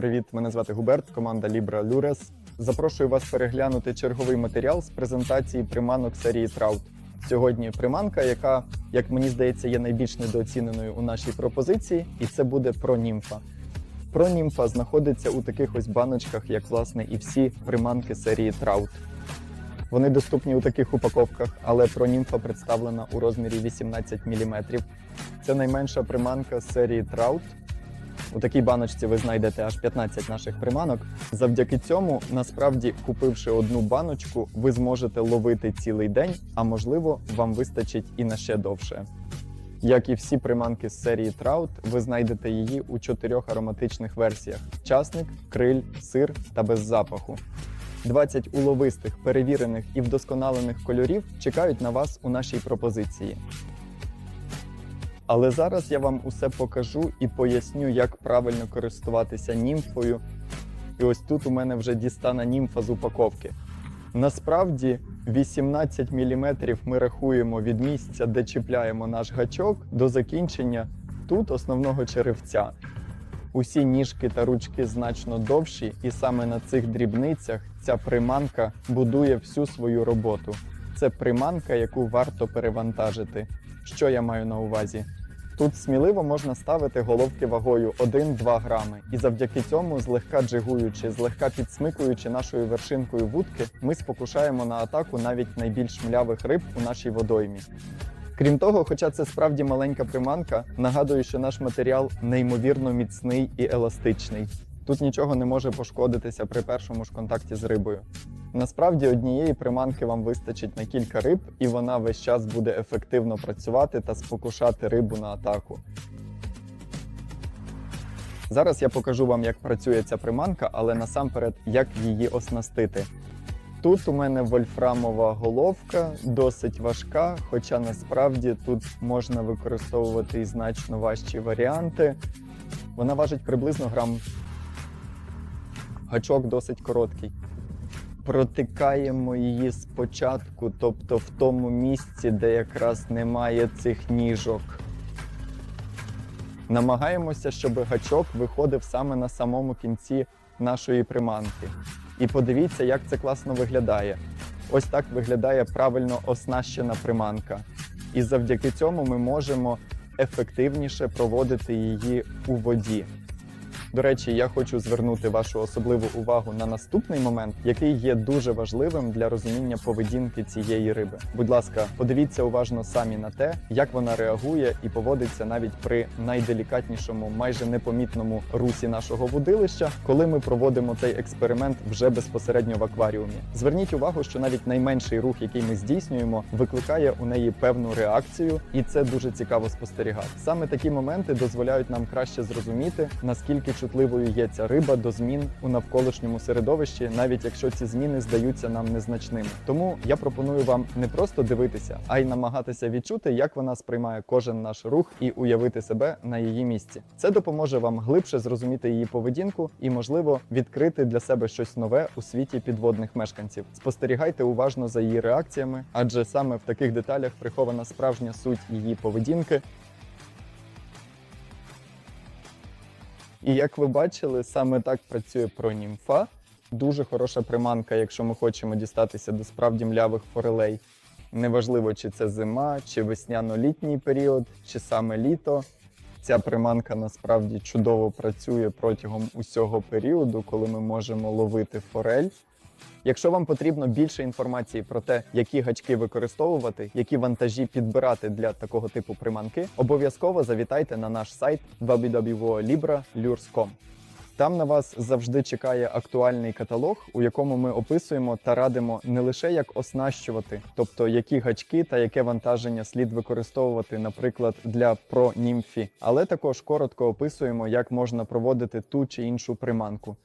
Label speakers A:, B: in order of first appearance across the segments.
A: Привіт, мене звати Губерт, команда Libra Lures. Запрошую вас переглянути черговий матеріал з презентації приманок серії Trout. Сьогодні приманка, яка, як мені здається, є найбільш недооціненою у нашій пропозиції, і це буде про німфа. Про німфа знаходиться у таких ось баночках, як власне і всі приманки серії Trout. Вони доступні у таких упаковках, але про німфа представлена у розмірі 18 мм. Це найменша приманка з серії Trout. У такій баночці ви знайдете аж 15 наших приманок. Завдяки цьому, насправді, купивши одну баночку, ви зможете ловити цілий день, а можливо, вам вистачить і на ще довше. Як і всі приманки з серії Trout, ви знайдете її у чотирьох ароматичних версіях: часник, криль, сир та без запаху. 20 уловистих, перевірених і вдосконалених кольорів чекають на вас у нашій пропозиції. Але зараз я вам усе покажу і поясню, як правильно користуватися німфою. І ось тут у мене вже дістана німфа з упаковки. Насправді 18 мм ми рахуємо від місця, де чіпляємо наш гачок, до закінчення тут основного черевця. Усі ніжки та ручки значно довші, і саме на цих дрібницях ця приманка будує всю свою роботу. Це приманка, яку варто перевантажити. Що я маю на увазі? Тут сміливо можна ставити головки вагою 1-2 грами, і завдяки цьому, злегка джигуючи, злегка підсмикуючи нашою вершинкою вудки, ми спокушаємо на атаку навіть найбільш млявих риб у нашій водоймі. Крім того, хоча це справді маленька приманка, нагадую, що наш матеріал неймовірно міцний і еластичний. Тут нічого не може пошкодитися при першому ж контакті з рибою. Насправді однієї приманки вам вистачить на кілька риб, і вона весь час буде ефективно працювати та спокушати рибу на атаку. Зараз я покажу вам, як працює ця приманка, але насамперед, як її оснастити. Тут у мене вольфрамова головка, досить важка, хоча насправді тут можна використовувати і значно важчі варіанти. Вона важить приблизно грам. Гачок досить короткий. Протикаємо її спочатку, тобто в тому місці, де якраз немає цих ніжок. Намагаємося, щоб гачок виходив саме на самому кінці нашої приманки. І подивіться, як це класно виглядає. Ось так виглядає правильно оснащена приманка. І завдяки цьому ми можемо ефективніше проводити її у воді. До речі, я хочу звернути вашу особливу увагу на наступний момент, який є дуже важливим для розуміння поведінки цієї риби. Будь ласка, подивіться уважно самі на те, як вона реагує і поводиться навіть при найделікатнішому, майже непомітному русі нашого вудилища, коли ми проводимо цей експеримент вже безпосередньо в акваріумі. Зверніть увагу, що навіть найменший рух, який ми здійснюємо, викликає у неї певну реакцію, і це дуже цікаво спостерігати. Саме такі моменти дозволяють нам краще зрозуміти, наскільки чутливою є ця риба до змін у навколишньому середовищі, навіть якщо ці зміни здаються нам незначними. Тому я пропоную вам не просто дивитися, а й намагатися відчути, як вона сприймає кожен наш рух і уявити себе на її місці. Це допоможе вам глибше зрозуміти її поведінку і, можливо, відкрити для себе щось нове у світі підводних мешканців. Спостерігайте уважно за її реакціями, адже саме в таких деталях прихована справжня суть її поведінки. І як ви бачили, саме так працює пронімфа. Дуже хороша приманка, якщо ми хочемо дістатися до справді млявих форелей. Неважливо, чи це зима, чи весняно-літній період, чи саме літо. Ця приманка насправді чудово працює протягом усього періоду, коли ми можемо ловити форель. Якщо вам потрібно більше інформації про те, які гачки використовувати, які вантажі підбирати для такого типу приманки, обов'язково завітайте на наш сайт www.libra.lures.com. Там на вас завжди чекає актуальний каталог, у якому ми описуємо та радимо не лише як оснащувати, тобто які гачки та яке вантаження слід використовувати, наприклад, для про німфі, але також коротко описуємо, як можна проводити ту чи іншу приманку.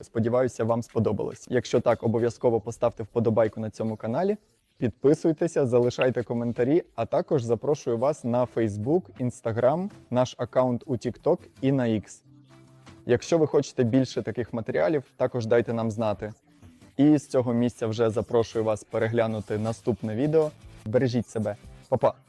A: Сподіваюся, вам сподобалось. Якщо так, обов'язково поставте вподобайку на цьому каналі. Підписуйтеся, залишайте коментарі, а також запрошую вас на Facebook, Instagram, наш аккаунт у TikTok і на X. Якщо ви хочете більше таких матеріалів, також дайте нам знати. І з цього місця вже запрошую вас переглянути наступне відео. Бережіть себе, Па-па!